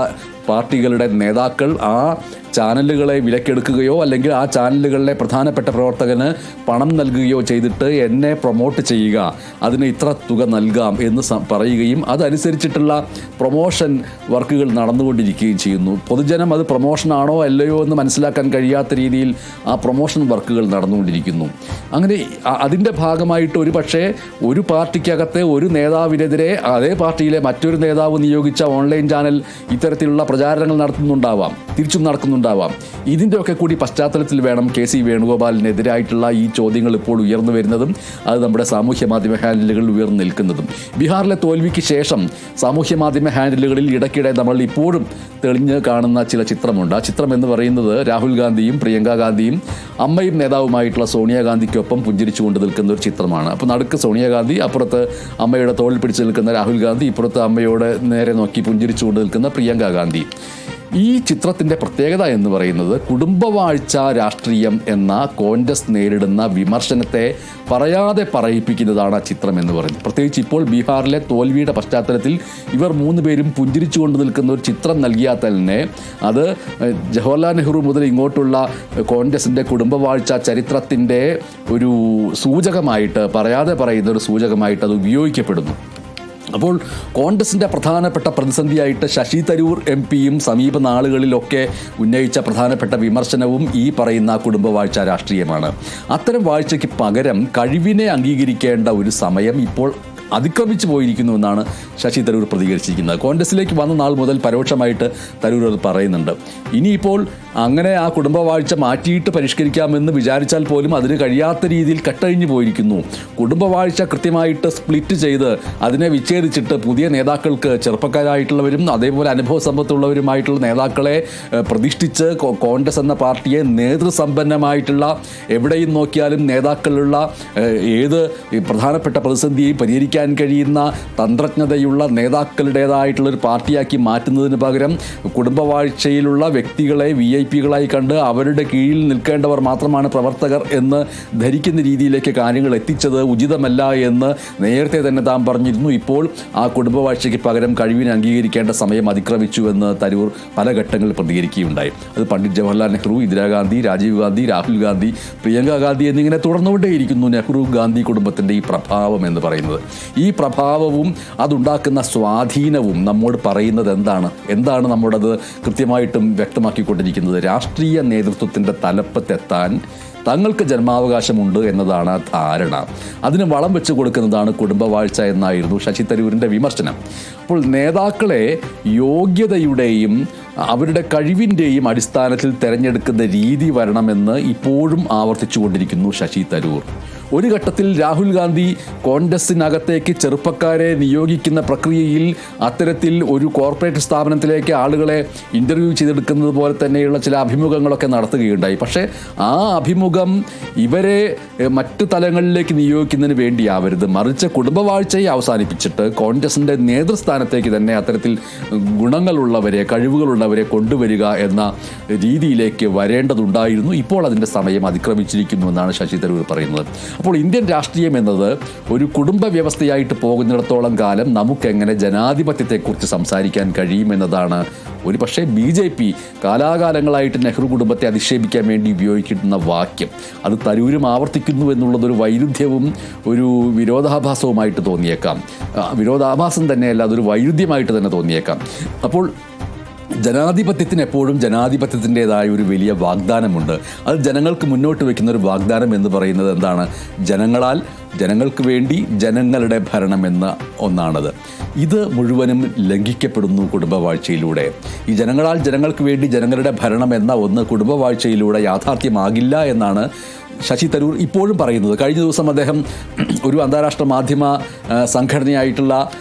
പാർട്ടികളുടെ നേതാക്കൾ ആ ചാനലുകളെ വിലക്കെടുക്കുകയോ അല്ലെങ്കിൽ ആ ചാനലുകളിലെ പ്രധാനപ്പെട്ട പ്രവർത്തകന് പണം നൽകുകയോ ചെയ്തിട്ട് എന്നെ പ്രൊമോട്ട് ചെയ്യുക. അതിന് ഇത്ര തുക നൽകാം എന്ന് പറയുകയും അതനുസരിച്ചിട്ടുള്ള പ്രൊമോഷൻ വർക്കുകൾ നടന്നുകൊണ്ടിരിക്കുകയും ചെയ്യുന്നു. പൊതുജനം അത് പ്രൊമോഷനാണോ അല്ലയോ എന്ന് മനസ്സിലാക്കാൻ കഴിയാത്ത രീതിയിൽ ആ പ്രൊമോഷൻ വർക്കുകൾ നടന്നുകൊണ്ടിരിക്കുന്നു. അങ്ങനെ അതിന്റെ ഭാഗമായിട്ട് ഒരു പക്ഷേ ഒരു പാർട്ടിക്കകത്തെ ഒരു നേതാവിനെതിരെ അതേ പാർട്ടിയിലെ മറ്റൊരു നേതാവ് നിയോഗിച്ച ഓൺലൈൻ ചാനൽ ഇത്തരത്തിലുള്ള പ്രചാരണങ്ങൾ നടത്തുന്നുണ്ടാവാം തിരിച്ചും നടക്കുന്നുണ്ടാവാം. ഇതിന്റെയൊക്കെ കൂടി പശ്ചാത്തലത്തിൽ വേണം കെ സി വേണുഗോപാലിനെതിരായിട്ടുള്ള ഈ ചോദ്യങ്ങൾ ഇപ്പോൾ ഉയർന്നു വരുന്നതും അത് നമ്മുടെ സാമൂഹ്യ മാധ്യമ ഹാൻഡിലുകളിൽ ഉയർന്നു നിൽക്കുന്നതും. ബീഹാറിലെ തോൽവിക്ക് ശേഷം സാമൂഹ്യ മാധ്യമ ഹാൻഡിലുകളിൽ ഇടയ്ക്കിടെ നമ്മൾ ഇപ്പോഴും തെളിഞ്ഞ് കാണുന്ന ചില ചിത്രമുണ്ട്. ആ ചിത്രം എന്ന് പറയുന്നത് രാഹുൽ ഗാന്ധിയും പ്രിയങ്ക ഗാന്ധിയും അമ്മയും നേതാവുമായിട്ടുള്ള സോണിയാഗാന്ധിക്കൊപ്പം പുഞ്ചിരിച്ചുകൊണ്ട് നിൽക്കുന്ന ഒരു ചിത്രമാണ്. അപ്പോൾ നടുക്ക് സോണിയാഗാന്ധി അപ്പുറത്ത് അമ്മയുടെ തോളിൽ പിടിച്ച് നിൽക്കുന്ന രാഹുൽ ഗാന്ധി ഇപ്പുറത്ത് അമ്മയോട് നേരെ നോക്കി പുഞ്ചിരിച്ചുകൊണ്ട് നിൽക്കുന്ന പ്രിയങ്ക ഗാന്ധി. ഈ ചിത്രത്തിന്റെ പ്രത്യേകത എന്ന് പറയുന്നത് കുടുംബവാഴ്ച രാഷ്ട്രീയം എന്ന കോൺഗ്രസ് നേരിടുന്ന വിമർശനത്തെ പറയാതെ പറയിപ്പിക്കുന്നതാണ് ആ ചിത്രം എന്ന് പറയുന്നത്. പ്രത്യേകിച്ച് ഇപ്പോൾ ബീഹാറിലെ തോൽവിയുടെ പശ്ചാത്തലത്തിൽ ഇവർ മൂന്ന് പേരും പുഞ്ചിരിച്ചുകൊണ്ട് നിൽക്കുന്ന ഒരു ചിത്രം നൽകിയാൽ തന്നെ അത് ജവഹർലാൽ നെഹ്റു മുതൽ ഇങ്ങോട്ടുള്ള കോൺഗ്രസിന്റെ കുടുംബവാഴ്ച ചരിത്രത്തിന്റെ ഒരു സൂചകമായിട്ട് പറയാതെ പറയുന്ന ഒരു സൂചകമായിട്ട് അത് ഉപയോഗിക്കപ്പെടുന്നു. അപ്പോൾ കോൺഗ്രസിന്റെ പ്രധാനപ്പെട്ട പ്രതിസന്ധിയായിട്ട് ശശി തരൂർ എം പിയും സമീപ നാളുകളിലൊക്കെ ഉന്നയിച്ച പ്രധാനപ്പെട്ട വിമർശനവും ഈ പറയുന്ന കുടുംബവാഴ്ച രാഷ്ട്രീയമാണ്. അത്തരം വാഴ്ചയ്ക്ക് പകരം കഴിവിനെ അംഗീകരിക്കേണ്ട ഒരു സമയം ഇപ്പോൾ അതിക്രമിച്ചു പോയിരിക്കുന്നു എന്നാണ് ശശി തരൂർ പ്രതികരിച്ചിരിക്കുന്നത്. കോൺഗ്രസിലേക്ക് വന്ന നാൾ മുതൽ പരോക്ഷമായിട്ട് തരൂർ അത് പറയുന്നുണ്ട്. ഇനിയിപ്പോൾ അങ്ങനെ ആ കുടുംബവാഴ്ച മാറ്റിയിട്ട് പരിഷ്കരിക്കാമെന്ന് വിചാരിച്ചാൽ പോലും അതിന് കഴിയാത്ത രീതിയിൽ കെട്ടഴിഞ്ഞു പോയിരിക്കുന്നു. കുടുംബവാഴ്ച കൃത്യമായിട്ട് സ്പ്ലിറ്റ് ചെയ്ത് അതിനെ വിച്ഛേദിച്ചിട്ട് പുതിയ നേതാക്കൾക്ക് ചെറുപ്പക്കാരായിട്ടുള്ളവരും അതേപോലെ അനുഭവ സമ്പത്തുള്ളവരുമായിട്ടുള്ള നേതാക്കളെ പ്രതിഷ്ഠിച്ച് കോൺഗ്രസ് എന്ന പാർട്ടിയെ നേതൃസമ്പന്നമായിട്ടുള്ള എവിടെയും നോക്കിയാലും നേതാക്കളുള്ള ഏത് പ്രധാനപ്പെട്ട പ്രതിസന്ധിയെയും പരിഹരിക്കാൻ കഴിയുന്ന തന്ത്രജ്ഞതയുള്ള നേതാക്കളുടേതായിട്ടുള്ളൊരു പാർട്ടിയാക്കി മാറ്റുന്നതിന് പകരം കുടുംബവാഴ്ചയിലുള്ള വ്യക്തികളെ വി ഐ പികളായി കണ്ട് അവരുടെ കീഴിൽ നിൽക്കേണ്ടവർ മാത്രമാണ് പ്രവർത്തകർ എന്ന് ധരിക്കുന്ന രീതിയിലേക്ക് കാര്യങ്ങൾ എത്തിച്ചത് ഉചിതമല്ല എന്ന് നേരത്തെ തന്നെ താൻ പറഞ്ഞിരുന്നു. ഇപ്പോൾ ആ കുടുംബവാഴ്ചയ്ക്ക് പകരം കഴിവിനെ അംഗീകരിക്കേണ്ട സമയം അതിക്രമിച്ചു എന്ന് തരൂർ പല ഘട്ടങ്ങളിൽ പ്രതികരിക്കുകയുണ്ടായി. അത് പണ്ഡിറ്റ് ജവഹർലാൽ നെഹ്റു ഇന്ദിരാഗാന്ധി രാജീവ് ഗാന്ധി രാഹുൽ ഗാന്ധി പ്രിയങ്ക ഗാന്ധി എന്നിങ്ങനെ തുടർന്നുകൊണ്ടേയിരിക്കുന്നു നെഹ്റു ഗാന്ധി കുടുംബത്തിന്റെ ഈ പ്രഭാവം എന്ന് പറയുന്നത്. ഈ പ്രഭാവവും അതുണ്ടാക്കുന്ന സ്വാധീനവും നമ്മോട് പറയുന്നത് എന്താണ്? എന്താണ് നമ്മളത് കൃത്യമായിട്ടും വ്യക്തമാക്കിക്കൊണ്ടിരിക്കുന്നത്? രാഷ്ട്രീയ നേതൃത്വത്തിന്റെ തലപ്പത്തെത്താൻ തങ്ങൾക്ക് ജന്മാവകാശമുണ്ട് എന്നതാണ് ധാരണ. അതിന് വളം വെച്ച് കൊടുക്കുന്നതാണ് കുടുംബവാഴ്ച എന്നായിരുന്നു ശശി തരൂരിന്റെ വിമർശനം. അപ്പോൾ നേതാക്കളെ യോഗ്യതയുടെയും അവരുടെ കഴിവിന്റെയും അടിസ്ഥാനത്തിൽ തിരഞ്ഞെടുക്കുന്ന രീതി വരണമെന്ന് ഇപ്പോഴും ആവർത്തിച്ചു കൊണ്ടിരിക്കുന്നു ശശി തരൂർ. ഒരു ഘട്ടത്തിൽ രാഹുൽ ഗാന്ധി കോൺഗ്രസിനകത്തേക്ക് ചെറുപ്പക്കാരെ നിയോഗിക്കുന്ന പ്രക്രിയയിൽ അത്തരത്തിൽ ഒരു കോർപ്പറേറ്റ് സ്ഥാപനത്തിലേക്ക് ആളുകളെ ഇന്റർവ്യൂ ചെയ്തെടുക്കുന്നത് പോലെ തന്നെയുള്ള ചില അഭിമുഖങ്ങളൊക്കെ നടത്തുകയുണ്ടായി. പക്ഷേ ആ അഭിമുഖം ഇവരെ മറ്റ് തലങ്ങളിലേക്ക് നിയോഗിക്കുന്നതിന് വേണ്ടിയാവരുത്. മറിച്ച് കുടുംബവാഴ്ചയെ അവസാനിപ്പിച്ചിട്ട് കോൺഗ്രസിന്റെ നേതൃസ്ഥാനത്തേക്ക് തന്നെ അത്തരത്തിൽ ഗുണങ്ങളുള്ളവരെ കഴിവുകളുള്ളവരെ കൊണ്ടുവരിക എന്ന രീതിയിലേക്ക് വരേണ്ടതുണ്ടായിരുന്നു. ഇപ്പോൾ അതിന്റെ സമയം അതിക്രമിച്ചിരിക്കുന്നു എന്നാണ് ശശി തരൂർ പറയുന്നത്. അപ്പോൾ ഇന്ത്യൻ രാഷ്ട്രീയം എന്നത് ഒരു കുടുംബ വ്യവസ്ഥയായിട്ട് പോകുന്നിടത്തോളം കാലം നമുക്കെങ്ങനെ ജനാധിപത്യത്തെക്കുറിച്ച് സംസാരിക്കാൻ കഴിയുമെന്നതാണ് ഒരു പക്ഷേ ബി ജെ പി കാലാകാലങ്ങളായിട്ട് നെഹ്റു കുടുംബത്തെ അധിക്ഷേപിക്കാൻ വേണ്ടി ഉപയോഗിക്കുന്ന വാക്യം. അത് തരൂരും ആവർത്തിക്കുന്നു എന്നുള്ളതൊരു വൈരുദ്ധ്യവും ഒരു വിരോധാഭാസവുമായിട്ട് തോന്നിയേക്കാം. വിരോധാഭാസം തന്നെയല്ല അതൊരു വൈരുദ്ധ്യമായിട്ട് തന്നെ തോന്നിയേക്കാം. അപ്പോൾ ജനാധിപത്യത്തിന് എപ്പോഴും ജനാധിപത്യത്തിന്റെതായ ഒരു വലിയ വാഗ്ദാനമുണ്ട്. അത് ജനങ്ങൾക്ക് മുന്നോട്ട് വയ്ക്കുന്ന ഒരു വാഗ്ദാനം എന്ന് പറയുന്നത് എന്താണ്? ജനങ്ങളാൽ ജനങ്ങൾക്ക് വേണ്ടി ജനങ്ങളുടെ ഭരണം എന്ന ഒന്നാണത്. ഇത് മുഴുവനും ലംഘിക്കപ്പെടുന്നു കുടുംബവാഴ്ചയിലൂടെ. ഈ ജനങ്ങളാൽ ജനങ്ങൾക്ക് വേണ്ടി ജനങ്ങളുടെ ഭരണം എന്ന ഒന്ന് കുടുംബവാഴ്ചയിലൂടെ യാഥാർത്ഥ്യമാകില്ല എന്നാണ് ശശി തരൂർ ഇപ്പോഴും പറയുന്നത് കഴിഞ്ഞ ദിവസം അദ്ദേഹം ഒരു അന്താരാഷ്ട്ര മാധ്യമ സംഘടനയായിട്ടുള്ള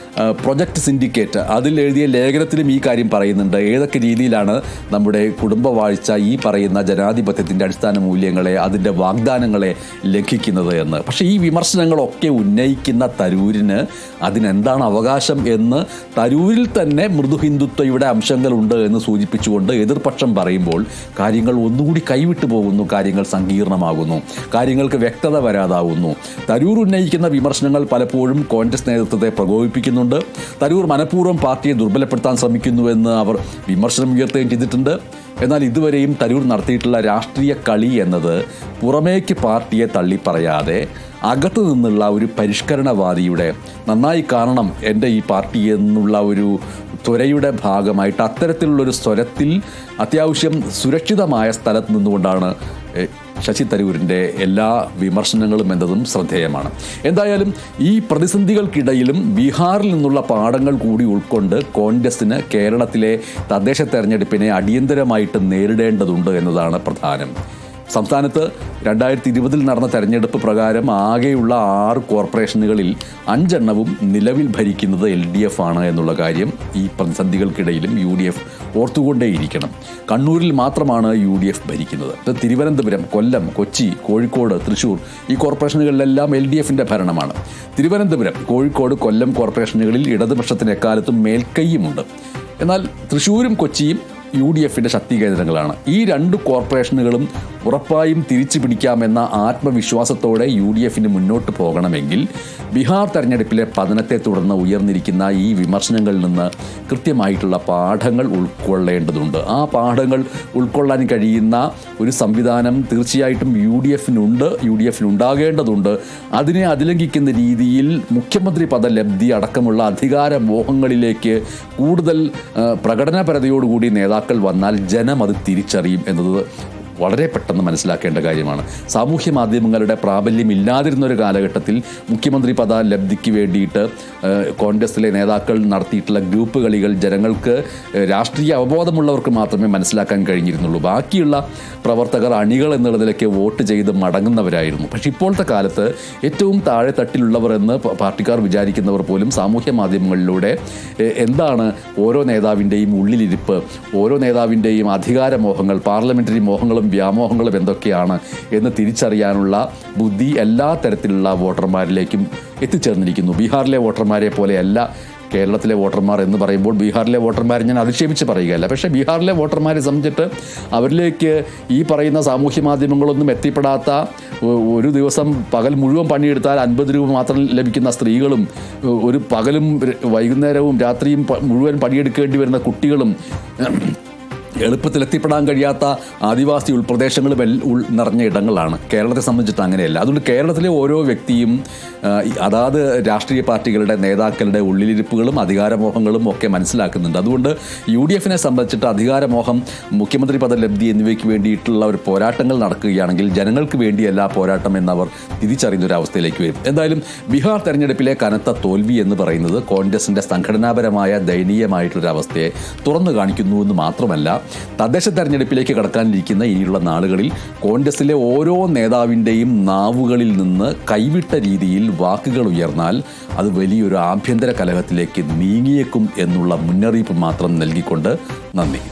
പ്രൊജക്ട് സിൻഡിക്കേറ്റ് അതിൽ എഴുതിയ ലേഖനത്തിലും ഈ കാര്യം പറയുന്നുണ്ട്. ഏതൊക്കെ രീതിയിലാണ് നമ്മുടെ കുടുംബവാഴ്ച ഈ പറയുന്ന ജനാധിപത്യത്തിന്റെ അടിസ്ഥാന മൂല്യങ്ങളെ അതിന്റെ വാഗ്ദാനങ്ങളെ ലംഘിക്കുന്നത് എന്ന്? പക്ഷേ ഈ വിമർശനങ്ങളൊക്കെ ഉന്നയിക്കുന്ന തരൂരിന് അതിനെന്താണ് അവകാശം എന്ന് തരൂരിൽ തന്നെ മൃദു ഹിന്ദുത്വയുടെ അംശങ്ങളുണ്ട് എന്ന് സൂചിപ്പിച്ചുകൊണ്ട് എതിർപക്ഷം പറയുമ്പോൾ കാര്യങ്ങൾ ഒന്നുകൂടി കൈവിട്ടു പോകുന്നു കാര്യങ്ങൾ സങ്കീർണമാകുന്നു. കാര്യങ്ങൾക്ക് വ്യക്തത വരാതാവുന്നു. തരൂർ ഉന്നയിക്കുന്ന വിമർശനങ്ങൾ പലപ്പോഴും കോൺഗ്രസ് നേതൃത്വത്തെ പ്രകോപിപ്പിക്കുന്നുണ്ട്. തരൂർ മനഃപൂർവം പാർട്ടിയെ ദുർബലപ്പെടുത്താൻ ശ്രമിക്കുന്നുവെന്ന് അവർ വിമർശനം ഉയർത്തുകയും ചെയ്തിട്ടുണ്ട്. എന്നാൽ ഇതുവരെയും തരൂർ നടത്തിയിട്ടുള്ള രാഷ്ട്രീയ കളി എന്നത് പുറമേക്ക് പാർട്ടിയെ തള്ളിപ്പറയാതെ അകത്തു നിന്നുള്ള ഒരു പരിഷ്കരണവാദിയുടെ നന്നായി കാണണം എന്റെ ഈ പാർട്ടി എന്നുള്ള ഒരു ത്വരയുടെ ഭാഗമായിട്ട് അത്തരത്തിലുള്ളൊരു സ്വരത്തിൽ അത്യാവശ്യം സുരക്ഷിതമായ സ്ഥലത്ത് നിന്നുകൊണ്ടാണ് ശശി തരൂരിന്റെ എല്ലാ വിമർശനങ്ങളും എന്നതും ശ്രദ്ധേയമാണ്. എന്തായാലും ഈ പ്രതിസന്ധികൾക്കിടയിലും ബീഹാറിൽ നിന്നുള്ള പാഠങ്ങൾ കൂടി ഉൾക്കൊണ്ട് കോൺഗ്രസിന് കേരളത്തിലെ തദ്ദേശ തെരഞ്ഞെടുപ്പിനെ അടിയന്തരമായിട്ട് നേരിടേണ്ടതുണ്ട് എന്നതാണ് പ്രധാനം. സംസ്ഥാനത്ത് രണ്ടായിരത്തി ഇരുപതിൽ നടന്ന തെരഞ്ഞെടുപ്പ് പ്രകാരം ആകെയുള്ള ആറ് കോർപ്പറേഷനുകളിൽ അഞ്ചെണ്ണവും നിലവിൽ ഭരിക്കുന്നത് എൽ ഡി എഫ് ആണ് എന്നുള്ള കാര്യം ഈ പ്രതിസന്ധികൾക്കിടയിലും യു ഡി എഫ് ഓർത്തുകൊണ്ടേയിരിക്കണം. കണ്ണൂരിൽ മാത്രമാണ് യു ഡി എഫ് ഭരിക്കുന്നത്. തിരുവനന്തപുരം കൊല്ലം കൊച്ചി കോഴിക്കോട് തൃശൂർ ഈ കോർപ്പറേഷനുകളിലെല്ലാം എൽ ഡി എഫിന്റെ ഭരണമാണ്. തിരുവനന്തപുരം കോഴിക്കോട് കൊല്ലം കോർപ്പറേഷനുകളിൽ ഇടതുപക്ഷത്തിന് എക്കാലത്തും മേൽക്കൈയുമുണ്ട്. എന്നാൽ തൃശ്ശൂരും കൊച്ചിയും യു ഡി എഫിന്റെ ശക്തി കേന്ദ്രങ്ങളാണ് ഈ രണ്ട് കോർപ്പറേഷനുകളും ഉറപ്പായും തിരിച്ചു പിടിക്കാമെന്ന ആത്മവിശ്വാസത്തോടെ യു ഡി എഫിന് മുന്നോട്ട് പോകണമെങ്കിൽ ബീഹാർ തെരഞ്ഞെടുപ്പിലെ പതനത്തെ തുടർന്ന് ഉയർന്നിരിക്കുന്ന ഈ വിമർശനങ്ങളിൽ നിന്ന് കൃത്യമായിട്ടുള്ള പാഠങ്ങൾ ഉൾക്കൊള്ളേണ്ടതുണ്ട്. ആ പാഠങ്ങൾ ഉൾക്കൊള്ളാൻ കഴിയുന്ന ഒരു സംവിധാനം തീർച്ചയായിട്ടും യു ഡി എഫിനുണ്ട് യു ഡി എഫിന് ഉണ്ടാകേണ്ടതുണ്ട് അതിനെ അതിലംഘിക്കുന്ന രീതിയിൽ മുഖ്യമന്ത്രി പദലബ്ധി അടക്കമുള്ള അധികാര മോഹങ്ങളിലേക്ക് കൂടുതൽ പ്രകടനപരതയോടുകൂടി നേതാക്കൾ വന്നാൽ ജനം അത് തിരിച്ചറിയും എന്നത് വളരെ പെട്ടെന്ന് മനസ്സിലാക്കേണ്ട കാര്യമാണ്. സാമൂഹ്യ മാധ്യമങ്ങളുടെ പ്രാബല്യം ഇല്ലാതിരുന്ന ഒരു കാലഘട്ടത്തിൽ മുഖ്യമന്ത്രി പദ ലബ്ധിക്ക് വേണ്ടിയിട്ട് കോൺഗ്രസിലെ നേതാക്കൾ നടത്തിയിട്ടുള്ള ഗ്രൂപ്പ് കളികൾ ജനങ്ങൾക്ക് രാഷ്ട്രീയ അവബോധമുള്ളവർക്ക് മാത്രമേ മനസ്സിലാക്കാൻ കഴിഞ്ഞിരുന്നുള്ളൂ. ബാക്കിയുള്ള പ്രവർത്തകർ അണികൾ എന്നുള്ളതിലേക്ക് വോട്ട് ചെയ്ത് മടങ്ങുന്നവരായിരുന്നു. പക്ഷേ ഇപ്പോഴത്തെ കാലത്ത് ഏറ്റവും താഴെ തട്ടിലുള്ളവർ എന്ന് പാർട്ടിക്കാർ വിചാരിക്കുന്നവർ പോലും സാമൂഹ്യ മാധ്യമങ്ങളിലൂടെ എന്താണ് ഓരോ നേതാവിന്റെയും ഉള്ളിലിരിപ്പ് ഓരോ നേതാവിന്റെയും അധികാരമോഹങ്ങൾ പാർലമെന്ററി മോഹങ്ങളും വ്യാമോഹങ്ങളും എന്തൊക്കെയാണ് എന്ന് തിരിച്ചറിയാനുള്ള ബുദ്ധി എല്ലാ തരത്തിലുള്ള വോട്ടർമാരിലേക്കും എത്തിച്ചേർന്നിരിക്കുന്നു. ബീഹാറിലെ വോട്ടർമാരെ പോലെയല്ല കേരളത്തിലെ വോട്ടർമാർ എന്ന് പറയുമ്പോൾ ബീഹാറിലെ വോട്ടർമാരെ ഞാൻ അധിക്ഷേപിച്ച് പറയുകയല്ല. പക്ഷേ ബീഹാറിലെ വോട്ടർമാരെ സംബന്ധിച്ചിട്ട് അവരിലേക്ക് ഈ പറയുന്ന സാമൂഹ്യ മാധ്യമങ്ങളൊന്നും എത്തിപ്പെടാത്ത ഒരു ദിവസം പകൽ മുഴുവൻ പണിയെടുത്താൽ അൻപത് രൂപ മാത്രം ലഭിക്കുന്ന സ്ത്രീകളും ഒരു പകലും വൈകുന്നേരവും രാത്രിയും മുഴുവൻ പണിയെടുക്കേണ്ടി വരുന്ന കുട്ടികളും എളുപ്പത്തിൽ എത്തിപ്പെടാൻ കഴിയാത്ത ആദിവാസി ഉൾപ്രദേശങ്ങളും എൽ ഉൾ നിറഞ്ഞ ഇടങ്ങളാണ്. കേരളത്തെ സംബന്ധിച്ചിട്ട് അങ്ങനെയല്ല. അതുകൊണ്ട് കേരളത്തിലെ ഓരോ വ്യക്തിയും അതാത് രാഷ്ട്രീയ പാർട്ടികളുടെ നേതാക്കളുടെ ഉള്ളിലിരിപ്പുകളും അധികാരമോഹങ്ങളും ഒക്കെ മനസ്സിലാക്കുന്നുണ്ട്. അതുകൊണ്ട് യു ഡി എഫിനെ സംബന്ധിച്ചിട്ട് അധികാരമോഹം മുഖ്യമന്ത്രി പദലബ്ധി എന്നിവയ്ക്ക് വേണ്ടിയിട്ടുള്ള ഒരു പോരാട്ടങ്ങൾ നടക്കുകയാണെങ്കിൽ ജനങ്ങൾക്ക് വേണ്ടിയല്ല പോരാട്ടം എന്നവർ തിരിച്ചറിയുന്ന ഒരു അവസ്ഥയിലേക്ക് വരും. എന്തായാലും ബീഹാർ തെരഞ്ഞെടുപ്പിലെ കനത്ത തോൽവി എന്ന് പറയുന്നത് കോൺഗ്രസിന്റെ സംഘടനാപരമായ ദയനീയമായിട്ടുള്ളൊരു അവസ്ഥയെ തുറന്നു കാണിക്കുന്നു എന്ന് മാത്രമല്ല തദ്ദേശ തെരഞ്ഞെടുപ്പിലേക്ക് കടക്കാനിരിക്കുന്ന ഇനിയുള്ള നാളുകളിൽ കോൺഗ്രസിലെ ഓരോ നേതാവിന്റെയും നാവുകളിൽ നിന്ന് കൈവിട്ട രീതിയിൽ വാക്കുകൾ ഉയർന്നാൽ അത് വലിയൊരു ആഭ്യന്തര കലഹത്തിലേക്ക് നീങ്ങിയേക്കും എന്നുള്ള മുന്നറിയിപ്പ് മാത്രം നൽകിക്കൊണ്ട് നന്ദി.